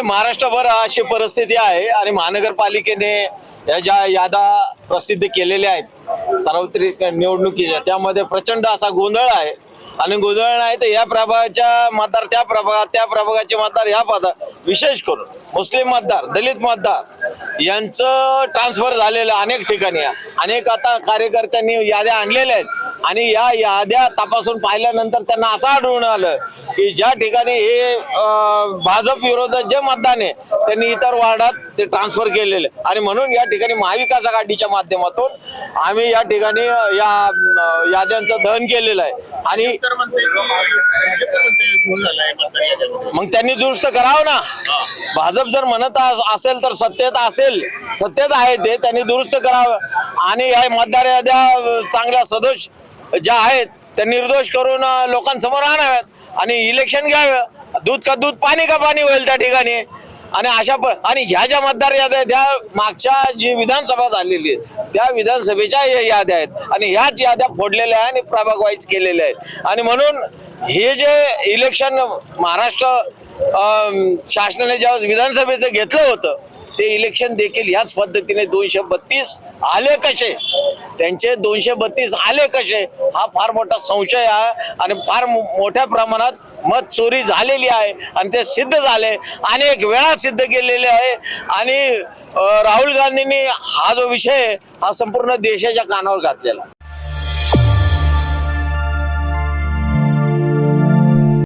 महाराष्ट्रभर अशी परिस्थिती आहे आणि महानगरपालिकेने या ज्या यादा प्रसिद्ध केलेल्या आहेत सार्वत्रिक निवडणुकीच्या त्यामध्ये प्रचंड असा गोंधळ आहे. आणि गोंधळ नाही तर या प्रभागाच्या मतदार त्या प्रभागात त्या प्रभागाचे मतदार या पदा विशेष करून मुस्लिम मतदार दलित मतदार यांचं ट्रान्सफर झालेलं आहे अनेक ठिकाणी अनेक आता कार्यकर्त्यांनी याद्या आणलेल्या आहेत. आणि या याद्या तपासून पाहिल्यानंतर त्यांना असं आढळून आलं की ज्या ठिकाणी हे भाजप विरोधात जे मतदान आहे त्यांनी इतर वार्डात ते ट्रान्सफर केलेले. आणि म्हणून या ठिकाणी महाविकास आघाडीच्या माध्यमातून आम्ही या ठिकाणी या याद्यांचं दहन केलेलं आहे. आणि. मग त्यांनी दुरुस्त करावं ना? भाजप जर म्हणत अस- असेल तर सत्तेत असेल सत्तेत आहे ते त्यांनी दुरुस्त करावं. आणि या मतदार याद्या चांगल्या सदोष ज्या आहेत त्या निर्दोष करून लोकांसमोर आणाव्यात आणि इलेक्शन घ्यावं. दूध का दूध पाणी का पाणी होईल त्या ठिकाणी? आणि अशा पण आणि ह्या ज्या मतदार याद्या आहेत, त्या मागच्या जी विधानसभा झालेली आहे त्या विधानसभेच्या याद्या आहेत. आणि ह्याच याद्या फोडलेल्या आहेत आणि प्रभाग वाईज केलेल्या आहेत. आणि म्हणून हे जे इलेक्शन महाराष्ट्र शासनाने ज्यावेळेस विधानसभेचं घेतलं होतं ते इलेक्शन देखील ह्याच पद्धतीने दोनशे बत्तीस आले कसे? त्यांचे दोनशे बत्तीस आले कसे हा फार मोठा संशय आहे आणि फार मो- मोठ्या प्रमाणात मत चोरी झालेली आहे आणि ते सिद्ध झाले. अनेक वेळा सिद्ध केलेले आहे. आणि राहुल गांधींनी हा जो विषय हा संपूर्ण देशाच्या कानावर घातलेला